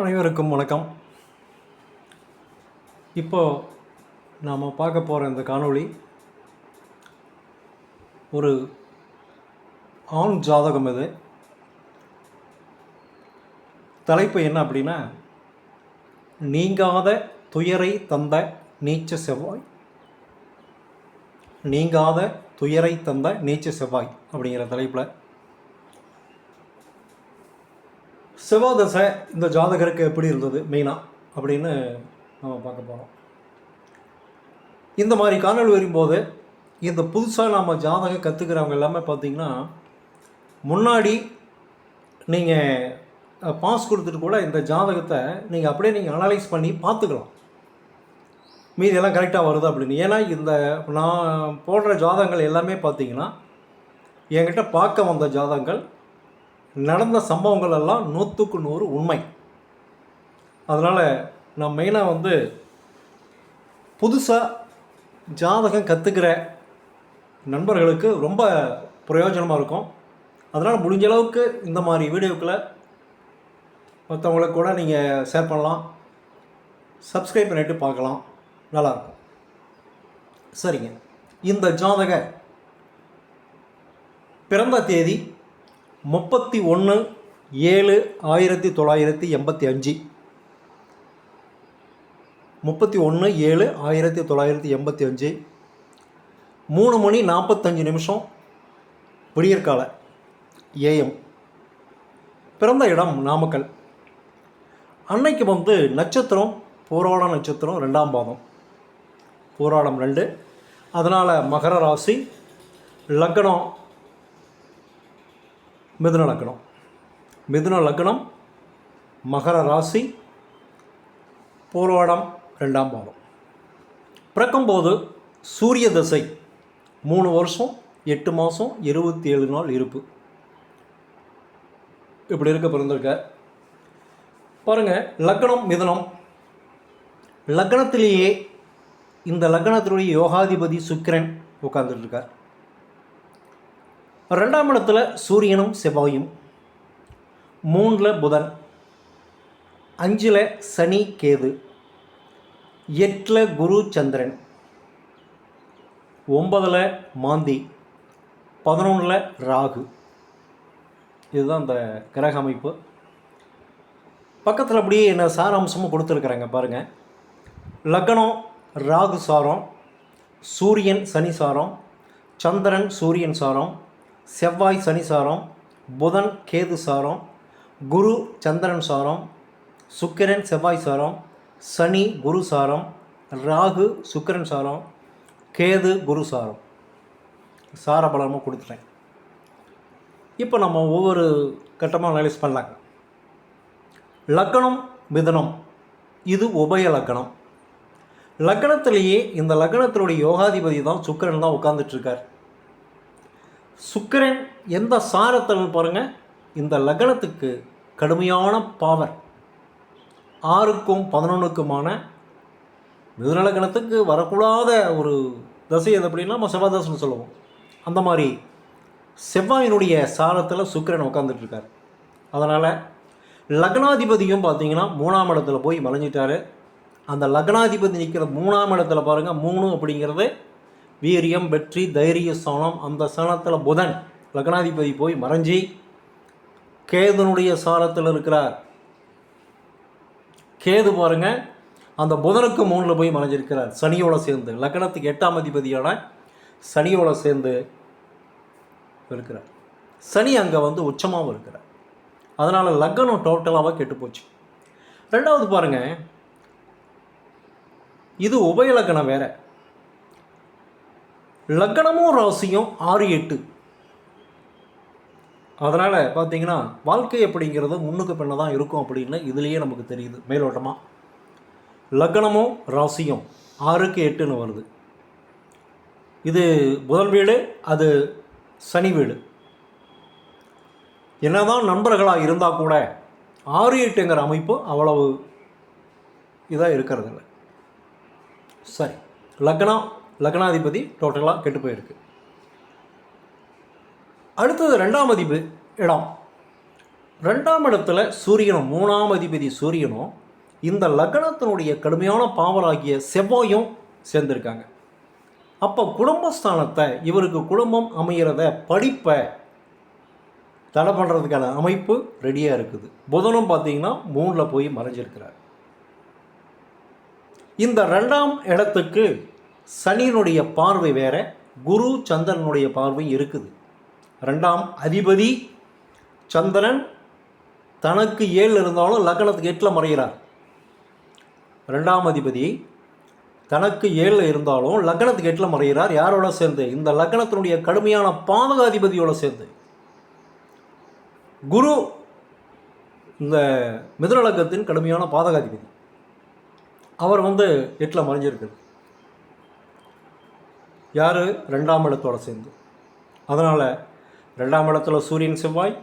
அனைவருக்கும் வணக்கம். இப்போ நாம் பார்க்க போகிற இந்த காணொளி ஒரு ஆண் ஜாதகம் இது. தலைப்பு என்ன அப்படின்னா நீங்காத துயரை தந்த நீச்ச செவ்வாய். நீங்காத துயரை தந்த நீச்ச செவ்வாய் அப்படிங்கிற தலைப்பில் செவ்வாய் தசை இந்த ஜாதகருக்கு எப்படி இருந்தது மெயினாக அப்படின்னு நம்ம பார்க்க போகிறோம் இந்த மாதிரி காணொளி வரும்போது இந்த புதுசாக நம்ம ஜாதகம் கற்றுக்கிறவங்க எல்லாமே பார்த்தீங்கன்னா முன்னாடி நீங்கள் பாஸ் கொடுத்துட்டு கூட இந்த ஜாதகத்தை நீங்கள் அப்படியே நீங்கள் அனலைஸ் பண்ணி பார்த்துக்கலாம். மீதி எல்லாம் கரெக்டாக வருது அப்படின்னு. ஏன்னா இந்த நான் போடுற ஜாதகங்கள் எல்லாமே பார்த்தீங்கன்னா என்கிட்ட பார்க்க வந்த ஜாதகங்கள் நடந்த சம்பவங்கள் எல்லாம் நூற்றுக்கு நூறு உண்மை. அதனால் நான் மெயினாக வந்து புதுசாக ஜாதகம் கற்றுக்கிற நண்பர்களுக்கு ரொம்ப பிரயோஜனமாக இருக்கும். அதனால் முடிஞ்ச அளவுக்கு இந்த மாதிரி வீடியோக்களை மற்றவங்களுக்கு கூட நீங்கள் ஷேர் பண்ணலாம். சப்ஸ்கிரைப் பண்ணிட்டு பார்க்கலாம். நல்லாயிருக்கும். சரிங்க. இந்த ஜாதக பிறந்த தேதி முப்பத்தி ஒன்று ஏழு ஆயிரத்தி தொள்ளாயிரத்தி எண்பத்தி அஞ்சு. முப்பத்தி ஒன்று ஏழு ஆயிரத்தி தொள்ளாயிரத்தி எண்பத்தி அஞ்சு. மூணு மணி நாற்பத்தஞ்சு நிமிஷம் விடியற்கால ஏஎம் பிறந்த இடம் நாமக்கல். அன்னைக்கு வந்து நட்சத்திரம் போராட நட்சத்திரம் ரெண்டாம் பாதம். போராடம் ரெண்டு. அதனால் மகர ராசி லக்னம் மிதுன லக்னம் மிதுன லக்னம் மகர ராசி போராடம் ரெண்டாம் பாதம். பிறக்கும்போது சூரிய தசை மூணு வருஷம் எட்டு மாதம் இருபத்தி ஏழு நாள் இருப்பு. இப்படி இருக்க பிறந்திருக்க. பாருங்கள் லக்னம் மிதனம். லக்னத்திலேயே இந்த லக்னத்தினுடைய யோகாதிபதி சுக்கிரன் உட்கார்ந்துட்டு இருக்கார். ரெண்டாம் இடத்துல சூரியனும் செவ்வாயும். மூணில் புதன். அஞ்சில் சனி கேது. எட்டில் குரு சந்திரன். ஒன்பதில் மாந்தி. பதினொன்றில் ராகு. இதுதான் அந்த கிரக அமைப்பு. பக்கத்தில் அப்படியே என்ன சாராம்சமும் கொடுத்துருக்குறாங்க பாருங்கள் லக்னம் ராகு சாரம் சூரியன் சனி சாரம் சந்திரன் சூரியன் சாரம் செவ்வாய் சனி சாரம் புதன் கேது சாரம் குரு சந்திரன் சாரம் சுக்கிரன் செவ்வாய் சாரம் சனி குரு சாரம் ராகு சுக்கிரன் சாரம் கேது குரு சாரம். சார பலமும் கொடுத்துட்டேன். இப்போ நம்ம ஒவ்வொரு கட்டமாக அனலைஸ் பண்ணலாங்க. லக்னம் மிதனம். இது உபய லக்னம் லக்னத்திலேயே இந்த லக்னத்தினுடைய யோகாதிபதி தான் சுக்கரன் தான் உட்கார்ந்துட்டுருக்கார் சுக்கிரன் எந்த சாரத்தில் பாருங்கள் இந்த லக்னத்துக்கு கடுமையான பாவர் ஆறுக்கும் பதினொன்றுக்குமான மிதுன லக்னத்துக்கு வரக்கூடாத ஒரு தசை எது அப்படின்னா நம்ம செவ்வாய் தசைன்னு சொல்லுவோம். அந்த மாதிரி செவ்வாயினுடைய சாரத்தில் சுக்கரன் உட்காந்துட்ருக்கார் அதனால் லக்னாதிபதியும் பார்த்தீங்கன்னா மூணாம் இடத்துல போய் மறைஞ்சிட்டாரு. அந்த லக்னாதிபதி நிற்கிற மூணாம் இடத்துல பாருங்கள் மூணு அப்படிங்கிறது வீரியம் வெற்றி தைரிய சாணம் அந்த சாணத்தில் புதன் லக்னாதிபதி போய் மறைஞ்சி கேதுனுடைய சாரத்தில் இருக்கிறார். கேது பாருங்க அந்த புதனுக்கு மூணில் போய் மறைஞ்சிருக்கிறார். சனியோட சேர்ந்து லக்னத்துக்கு எட்டாம் அதிபதியான சனியோட சேர்ந்து இருக்கிறார். சனி அங்கே வந்து உச்சமாகவும் இருக்கிறார். அதனால் லக்னம் டோட்டலாக கெட்டு போச்சு. ரெண்டாவது பாருங்கள் இது உபய லக்னம் லக்னமும் ராசியும் ஆறு எட்டு. அதனால் பார்த்தீங்கன்னா வாழ்க்கை அப்படிங்கிறது முன்னுக்கு பின்ன தான் இருக்கும் அப்படின்னு இதுலேயே நமக்கு தெரியுது மேலோட்டமாக லக்னமும் ராசியும் ஆறுக்கு எட்டுன்னு வருது. இது புதன் வீடு அது சனி வீடு. என்னதான் நண்பர்களாக இருந்தால் கூட ஆறு எட்டுங்கிற அமைப்பு அவ்வளவு இதாக இருக்கிறதில்ல. சரி லக்னம் லக்னாதிபதி டோட்டலாக கெட்டு போயிருக்கு. அடுத்தது ரெண்டாம் அதிபதி இடம். ரெண்டாம் இடத்துல சூரியனும் மூணாம் அதிபதி சூரியனும் இந்த லக்னத்தினுடைய கடுமையான பாவராகிய செவ்வாயும் சேர்ந்திருக்காங்க. அப்போ குடும்பஸ்தானத்தை இவருக்கு குடும்பம் அமைகிறத படிப்பை தடை பண்ணுறதுக்கான அமைப்பு ரெடியாக இருக்குது. புதனும் பார்த்தீங்கன்னா மூணில் போய் மறைஞ்சிருக்கிறார். இந்த ரெண்டாம் இடத்துக்கு சனியினுடைய பார்வை வேற குரு சந்திரனுடைய பார்வை இருக்குது. ரெண்டாம் அதிபதி சந்திரன் தனக்கு ஏழு இருந்தாலும் லக்னத்துக்கு எட்டில் மறைகிறார். ரெண்டாம் அதிபதி தனக்கு ஏழில் இருந்தாலும் லக்னத்துக்கு எட்டில் மறைகிறார். யாரோட சேர்ந்து? இந்த லக்னத்தினுடைய கடுமையான பாதகாதிபதியோட சேர்ந்து. குரு இந்த மிதுன லக்னத்தின் கடுமையான பாதகாதிபதி. அவர் வந்து எட்டில் மறைஞ்சிருக்குது யார்? ரெண்டாம் இடத்தோட சேர்ந்து. அதனால் ரெண்டாம் இடத்துல சூரியன் செவ்வாய்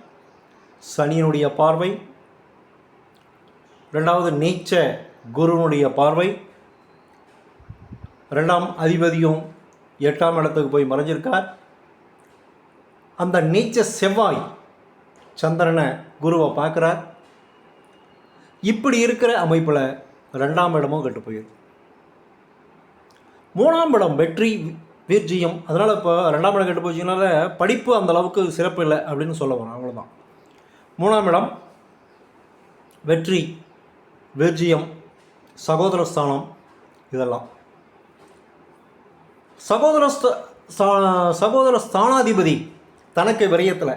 சனியினுடைய பார்வை ரெண்டாவது நீச்ச குருனுடைய பார்வை ரெண்டாம் அதிபதியும் எட்டாம் இடத்துக்கு போய் மறைஞ்சிருக்கார். அந்த நீச்ச செவ்வாய் சந்திரனை குருவை பார்க்குறார். இப்படி இருக்கிற அமைப்பில் ரெண்டாம் இடமும் கெட்டு போயிடுது. மூணாம் இடம் வெற்றி வீர்ஜியம். அதனால் இப்போ ரெண்டாம் இடம் கெட்டு போச்சுனால படிப்பு அந்த அளவுக்கு சிறப்பு இல்லை அப்படின்னு சொல்ல வரோம் அவ்வளோதான் மூணாம் இடம் வெற்றி வீர்ஜியம் சகோதர ஸ்தானம் இதெல்லாம். சகோதர சகோதர ஸ்தானாதிபதி தனக்கு விரயத்தில்.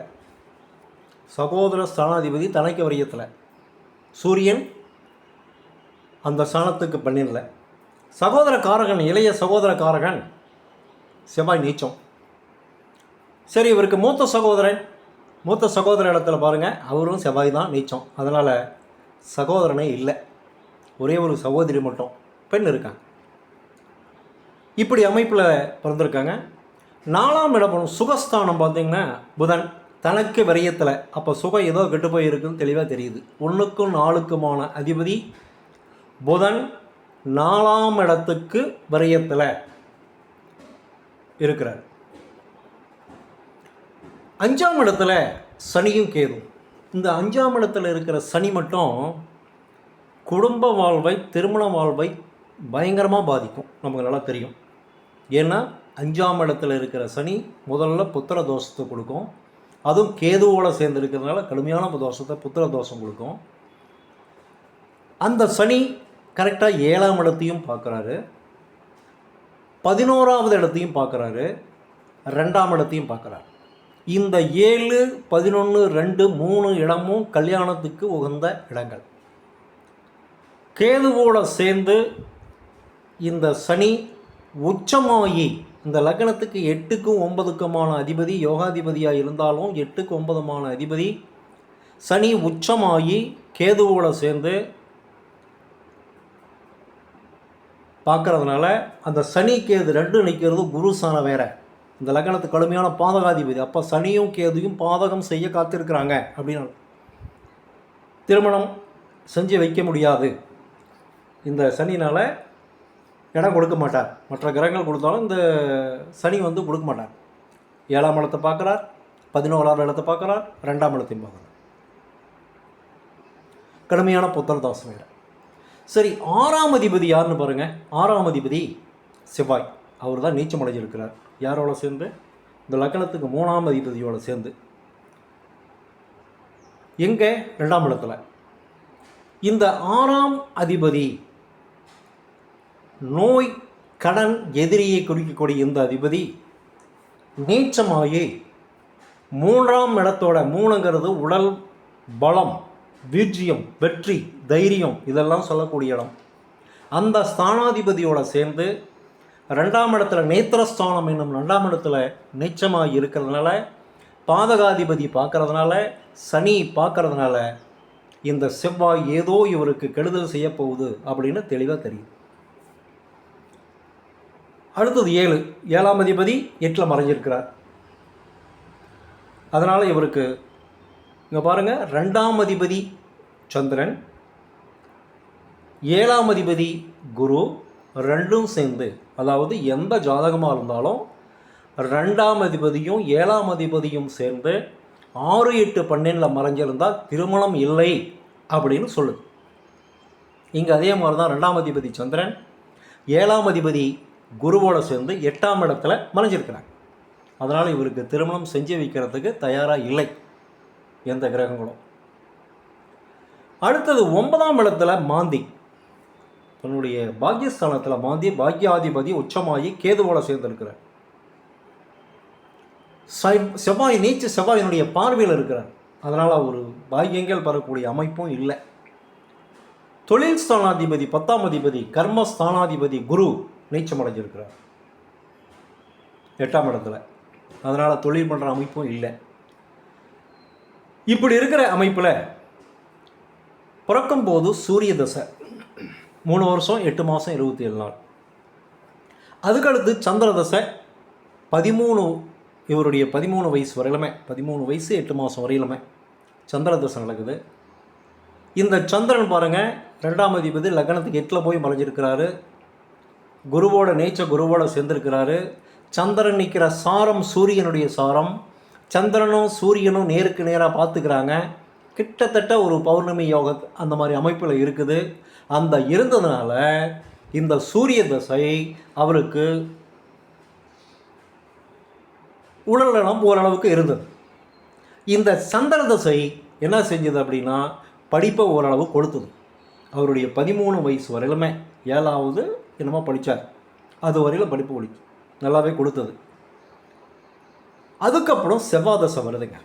சகோதர ஸ்தானாதிபதி தனக்கு விரயத்தில். சூரியன் அந்த ஸ்தானத்துக்கு பண்ணிடல. சகோதர காரகன் இளைய சகோதர காரகன் செவ்வாய் நீச்சம். சரி இவருக்கு மூத்த சகோதரன். மூத்த சகோதர இடத்துல பாருங்கள் அவரும் செவ்வாய் தான் நீச்சம். அதனால் சகோதரனே இல்லை. ஒரே ஒரு சகோதரி மட்டும் பெண் இருக்காங்க. இப்படி அமைப்பில் பிறந்திருக்காங்க. நாலாம் இடம் சுகஸ்தானம் பார்த்தீங்கன்னா புதன் தனக்கு விரயத்தில். அப்போ சுகம் ஏதோ கெட்டு போயிருக்குன்னு தெளிவாக தெரியுது. ஒன்றுக்கும் நாளுக்குமான அதிபதி புதன் நாலாம் இடத்துக்கு விரயத்தில். இருக்கிறார். அஞ்சாம் இடத்துல சனியும் கேதும். இந்த அஞ்சாம் இடத்துல இருக்கிற சனி மட்டும் குடும்ப வாழ்வை திருமண வாழ்வை பயங்கரமாக பாதிக்கும். நமக்கு நல்லா தெரியும். ஏன்னா அஞ்சாம் இடத்துல இருக்கிற சனி முதல்ல புத்திர தோஷத்தை கொடுக்கும். அதுவும் கேதுவோடு சேர்ந்து இருக்கிறதுனால கடுமையான தோஷத்தை புத்திர தோஷம் கொடுக்கும். அந்த சனி கரெக்டாக ஏழாம் இடத்தையும் பார்க்குறாரு. பதினோராவது இடத்தையும் பார்க்குறாரு. ரெண்டாம் இடத்தையும் பார்க்குறாரு. இந்த ஏழு பதினொன்று ரெண்டு மூணு இடமும் கல்யாணத்துக்கு உகந்த இடங்கள். கேதுவோட சேர்ந்து இந்த சனி உச்சமாகி இந்த லக்னத்துக்கு எட்டுக்கும் ஒன்பதுக்குமான அதிபதி யோகாதிபதியாக இருந்தாலும் எட்டுக்கு ஒன்பதுமான அதிபதி சனி உச்சமாகி கேதுவோட சேர்ந்து பார்க்கறதுனால அந்த சனி கேது ரெண்டும் நிற்கிறது குரு சாணம் வேற. இந்த லக்னத்துக்கு கடுமையான பாதகாதிபதி. அப்போ சனியும் கேதுயும் பாதகம் செய்ய காத்திருக்கிறாங்க அப்படின்னு திருமணம் செஞ்சு வைக்க முடியாது. இந்த சனினால் இடம் கொடுக்க மாட்டார். மற்ற கிரகங்கள் கொடுத்தாலும் இந்த சனி வந்து கொடுக்க மாட்டார். ஏழாம் இடத்தை பார்க்குறார் பதினோராம் இடத்தை பார்க்குறார் ரெண்டாம் இடத்தையும் பார்க்குறார். கடுமையான புத்தரதாசம் வேறு. சரி ஆறாம் அதிபதி யாருன்னு பாருங்க. ஆறாம் அதிபதி செவ்வாய். அவர் தான் நீச்சம் அடைஞ்சிருக்கிறார். யாரோட சேர்ந்து? இந்த லக்கணத்துக்கு மூணாம் அதிபதியோட சேர்ந்து. எங்கே? ரெண்டாம் இடத்துல. இந்த ஆறாம் அதிபதி நோய் கடன் எதிரியை குறிக்கக்கூடிய இந்த அதிபதி நீச்சமாகி மூன்றாம் இடத்தோட மூணுங்கிறது உடல் பலம் வீர்ஜியம் வெற்றி தைரியம் இதெல்லாம் சொல்லக்கூடிய இடம். அந்த ஸ்தானாதிபதியோட சேர்ந்து ரெண்டாம் இடத்துல நேத்திரஸ்தானம் என்னும் ரெண்டாம் இடத்துல நீச்சமாக இருக்கிறதுனால பாதகாதிபதி பார்க்கறதுனால சனி பார்க்கறதுனால இந்த செவ்வாய் ஏதோ இவருக்கு கெடுதல் செய்ய போகுது அப்படின்னு தெளிவாக தெரியும் அடுத்தது ஏழு. ஏழாம் அதிபதி எட்டில் மறைஞ்சிருக்கிறார். அதனால் இவருக்கு இங்கே பாருங்கள் ரெண்டாம் அதிபதி சந்திரன் ஏழாம் அதிபதி குரு ரெண்டும் சேர்ந்து அதாவது எந்த ஜாதகமாக இருந்தாலும் ரெண்டாம் அதிபதியும் ஏழாம் அதிபதியும் சேர்ந்து ஆறு எட்டு பன்னெண்டில் மறைஞ்சிருந்தால் திருமணம் இல்லை அப்படின்னு சொல்லுது. இங்கே அதே மாதிரி தான் ரெண்டாம் அதிபதி சந்திரன் ஏழாம் அதிபதி குருவோட சேர்ந்து எட்டாம் இடத்துல மறைஞ்சிருக்கிறாங்க அதனால் இவருக்கு திருமணம் செஞ்சு வைக்கிறதுக்கு தயாராக இல்லை. எந்த கிரகங்களும். அடுத்தது ஒன்பதாம் இடத்துல மாந்தி. தன்னுடைய பாக்கியஸ்தானத்தில் மாந்தி பாக்கியாதிபதி உச்சமாகி கேதுவோட சேர்ந்திருக்கிறார். சை- செவ்வாய் நீச்சு செவ்வாயினுடைய பார்வையில் இருக்கிறார். அதனால் ஒரு பாக்கியங்கள் பெறக்கூடிய அமைப்பும் இல்லை. தொழில் ஸ்தானாதிபதி பத்தாம் அதிபதி கர்ம ஸ்தானாதிபதி குரு நீச்சம் அடைஞ்சிருக்கிறார். எட்டாம் இடத்துல. அதனால் தொழில் பண்ணுற அமைப்பும் இல்லை. இப்படி இருக்கிற அமைப்பில் பிறக்கும்போது சூரிய தசை. மூணு வருஷம் எட்டு மாதம் இருபத்தி ஏழு நாள். அதுக்கடுத்து சந்திர தசை பதிமூணு இவருடைய பதிமூணு வயசு வரையிலுமே பதிமூணு வயசு எட்டு மாதம் வரையிலுமே சந்திர தசை நடக்குது. இந்த சந்திரன் பாருங்கள் ரெண்டாம் அதிபதி லக்னத்துக்கு எட்டில் போய் மறைஞ்சிருக்கிறாரு. குருவோட நேச்ச குருவோட சேர்ந்திருக்கிறாரு. சந்திரன் நிற்கிற சாரம் சூரியனுடைய சாரம். சந்திரனும் சூரியனும் நேருக்கு நேராக பார்த்துக்கிறாங்க. கிட்டத்தட்ட ஒரு பௌர்ணமி யோக அந்த மாதிரி அமைப்பில் இருக்குது. அந்த இருந்ததுனால இந்த சூரிய தசை அவருக்கு உடல்நலம் ஓரளவுக்கு இருந்தது. இந்த சந்திர தசை என்ன செஞ்சது அப்படின்னா படிப்பை ஓரளவு கொடுத்தது அவருடைய பதிமூணு வயசு வரையிலுமே ஏழாவது என்னமோ படித்தார் அது வரையிலும் படிப்பு ஒழிச்சு நல்லாவே கொடுத்தது அதுக்கப்புறம் செவ்வாய் தசை வருதுங்க.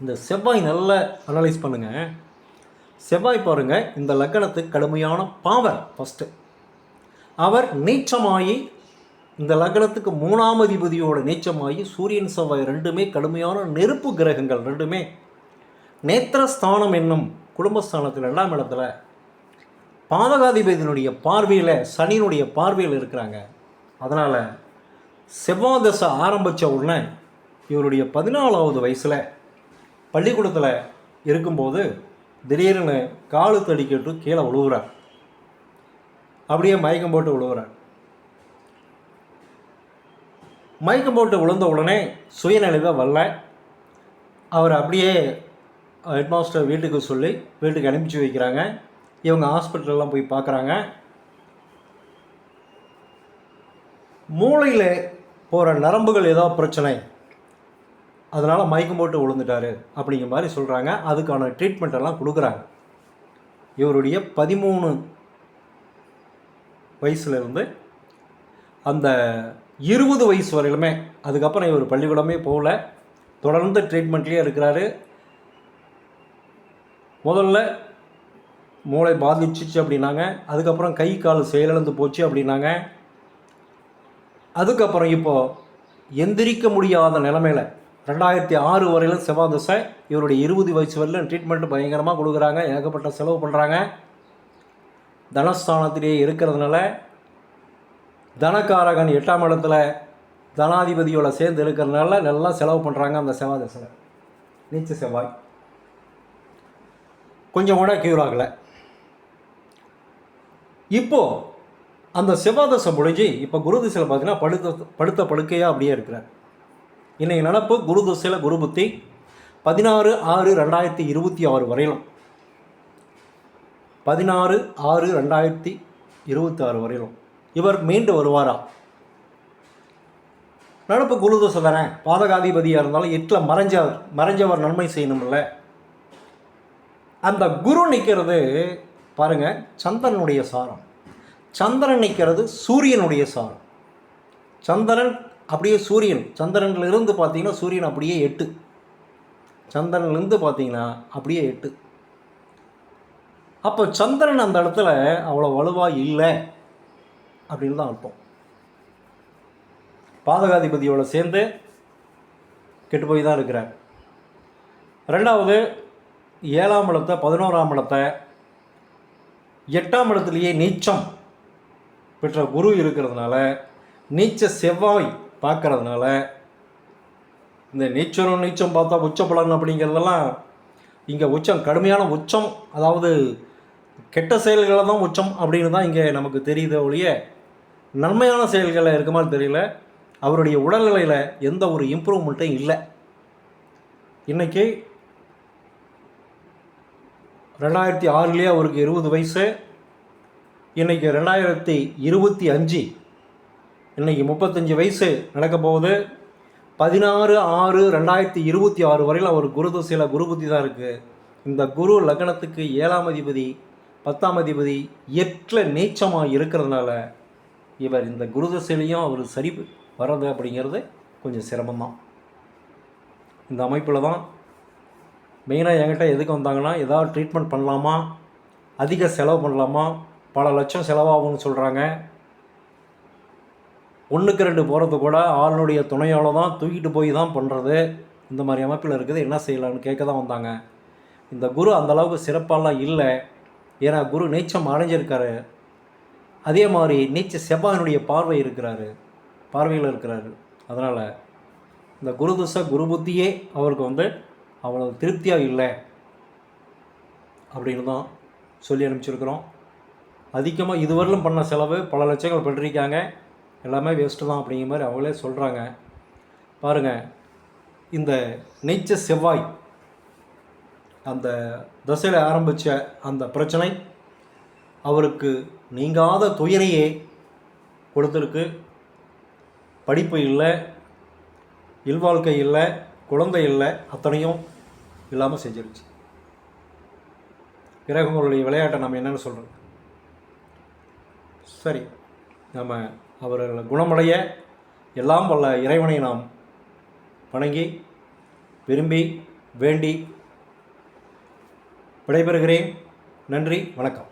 இந்த செவ்வாய் நல்லா அனலைஸ் பண்ணுங்க. செவ்வாய் பாருங்க இந்த லக்கணத்துக்கு கடுமையான பாவர் ஃபஸ்ட்டு அவர் நீச்சமாகி இந்த லக்னத்துக்கு மூணாம் அதிபதியோட நீச்சமாகி சூரியன் செவ்வாய் ரெண்டுமே கடுமையான நெருப்பு கிரகங்கள் ரெண்டுமே. நேத்திரஸ்தானம் என்னும் குடும்பஸ்தானத்தில் ரெண்டாம் இடத்துல பாதகாதிபதியினுடைய பார்வையில் சனியினுடைய பார்வையில் இருக்கிறாங்க. அதனால் செவ்வாய் தசை ஆரம்பித்த உடனே இவருடைய பதினாலாவது வயசில் பள்ளிக்கூடத்தில் இருக்கும்போது திடீர்னு காலு தடிக்கட்டு கீழே விழுவுறார். அப்படியே மயக்கம் போட்டு விழுவுறார். மயக்கம் போட்டு விழுந்த உடனே சுயநிலைவை வரல. அவர் அப்படியே ஹெட்மாஸ்டர் வீட்டுக்கு சொல்லி வீட்டுக்கு அனுப்பிச்சு வைக்கிறாங்க. இவங்க ஹாஸ்பிட்டலெலாம் போய் பார்க்குறாங்க. மூளையில் போகிற நரம்புகள் ஏதோ பிரச்சனை. அதனால் மயக்கம் போட்டு விழுந்துட்டாரு அப்படிங்கிற மாதிரி சொல்கிறாங்க அதுக்கான ட்ரீட்மெண்ட் எல்லாம் கொடுக்குறாங்க. இவருடைய பதிமூணு வயசுலேருந்து அந்த இருபது வயசு வரையிலுமே அதுக்கப்புறம் இவர் பள்ளிக்கூடமே போகல. தொடர்ந்து ட்ரீட்மெண்ட்லேயே இருக்கிறாரு. முதல்ல மூளை பாதிச்சிச்சு அப்படின்னாங்க. அதுக்கப்புறம் கை கால் செயலிழந்து போச்சு அப்படின்னாங்க. அதுக்கப்புறம் இப்போது எந்திரிக்க முடியாத நிலமையில ரெண்டாயிரத்தி ஆறு வரையிலும் செவ்வாய் தசை இவருடைய இருபது வயசு வரையிலும் ட்ரீட்மெண்ட் பயங்கரமாக கொடுக்குறாங்க ஏகப்பட்ட செலவு பண்ணுறாங்க தனஸ்தானத்திலேயே இருக்கிறதுனால தனக்காரகன் எட்டாம் இடத்துல தனாதிபதியோட சேர்ந்து இருக்கிறதுனால நல்லா செலவு பண்ணுறாங்க அந்த செவ்வாய் தசையில். நீச்ச செவ்வாய். கொஞ்சம் கூட க்யூர் ஆகலை. இப்போது அந்த செவ்வாதசம் முடிஞ்சு இப்போ குரு திசையில் பார்த்தீங்கன்னா படுத்த படுத்த படுக்கையாக அப்படியே இருக்கிறார். இன்றைக்கி நடப்பு குரு திசையில் குரு புத்தி பதினாறு ஆறு ரெண்டாயிரத்தி இருபத்தி ஆறு வரையிலும். பதினாறு ஆறு ரெண்டாயிரத்தி இருபத்தி ஆறு வரையிலும். இவர் மீண்டு வருவாரா? நடப்பு குரு தோசை தானே. பாதகாதிபதியாக இருந்தாலும் எட்டில் மறைஞ்சவர் மறைஞ்சவர் நன்மை செய்யணும்ல. அந்த குரு நிற்கிறது பாருங்கள் சந்திரனுடைய சாரம். சந்திரன் நிற்கிறது சூரியனுடைய சாரம். சந்திரன் அப்படியே சூரியன். சந்திரன்லேருந்து பார்த்தீங்கன்னா சூரியன் அப்படியே எட்டு. சந்திரன்லேருந்து பார்த்தீங்கன்னா அப்படியே எட்டு. அப்போ சந்திரன் அந்த இடத்துல அவ்வளோ வலுவாக இல்லை அப்படின்னு தான் அர்த்தம். பாதகாதிபதியோட சேர்ந்து கெட்டு போய் தான் இருக்கிறார். ரெண்டாவது ஏழாம் இடத்தை பதினோராம் இடத்தை எட்டாம் இடத்துலையே நீச்சம். பெற்ற குரு இருக்கிறதுனால நீச்ச செவ்வாய் பார்க்கறதுனால இந்த நீச்சலும் நீச்சம் பார்த்தா உச்ச பலன் அப்படிங்கிறதெல்லாம் இங்கே உச்சம் கடுமையான உச்சம் அதாவது கெட்ட செயல்களை தான் உச்சம் அப்படின்னு தான் இங்கே நமக்கு தெரியுது ஒழிய நன்மையான செயல்களில் இருக்க மாதிரி தெரியல அவருடைய உடல்நிலையில் எந்த ஒரு இம்ப்ரூவ்மெண்ட்டும் இல்லை. இன்றைக்கி ரெண்டாயிரத்தி ஆறுலேயே அவருக்கு இருபது வயசு இன்றைக்கி ரெண்டாயிரத்தி இருபத்தி அஞ்சு. இன்றைக்கி முப்பத்தஞ்சு வயசு நடக்க போகுது. பதினாறு ஆறு ரெண்டாயிரத்தி இருபத்தி ஆறு வரையில் அவர் குரு தசையில் குரு புத்தி தான் இருக்குது இந்த குரு லக்னத்துக்கு ஏழாம் அதிபதி பத்தாம் அதிபதி எட்டில் நீச்சமாக இருக்கிறதுனால இவர் இந்த குரு தசையிலையும் அவர் சரி வர்றது அப்படிங்கிறது கொஞ்சம் சிரமம்தான். இந்த அமைப்பில் தான் மெயினாக என்கிட்ட எதுக்கு வந்தாங்கன்னா ஏதாவது ட்ரீட்மெண்ட் பண்ணலாமா? அதிக செலவு பண்ணலாமா? பல லட்சம் செலவாகும்னு சொல்கிறாங்க ஒன்றுக்கு ரெண்டு போகிறது கூட ஆளுனுடைய துணையால் தான் தூக்கிட்டு போய் தான் பண்ணுறது இந்த மாதிரி அமைப்பில் இருக்குது என்ன செய்யலாம்னு கேட்க தான் வந்தாங்க. இந்த குரு அந்தளவுக்கு சிறப்பாலாம் இல்லை. ஏன்னா குரு நீச்சம் அடைஞ்சிருக்காரு. அதே மாதிரி நீச்ச செவ்வாயினுடைய பார்வை இருக்கிறாரு. பார்வையில் இருக்கிறாரு. அதனால் இந்த குரு தசை குரு புத்தியே அவருக்கு வந்து அவ்வளோ திருப்தியாக இல்லை. அப்படின்னு தான் சொல்லி அனுப்பிச்சிருக்கிறோம். அதிகமாக இதுவரையிலும் பண்ண செலவு பல லட்சங்கள் பண்ணிருக்காங்க எல்லாமே வேஸ்ட்டு தான் அப்படிங்கிற மாதிரி அவங்களே சொல்கிறாங்க பாருங்கள் இந்த நீச்ச செவ்வாய் அந்த தசையில் ஆரம்பித்த அந்த பிரச்சனை அவருக்கு நீங்காத துயரையே கொடுத்துருக்கு. படிப்பு இல்லை இல்வாழ்க்கை இல்லை குழந்தை இல்லை அத்தனையும் இல்லாமல் செஞ்சிருச்சு. கிரகங்களுடைய விளையாட்டை நம்ம என்னென்னு சொல்கிறோம் சரி நம்ம அவர்களை குணமடைய எல்லாம் வல்ல இறைவனை நாம் வணங்கி விரும்பி வேண்டி விடைபெறுகிறேன். நன்றி வணக்கம்.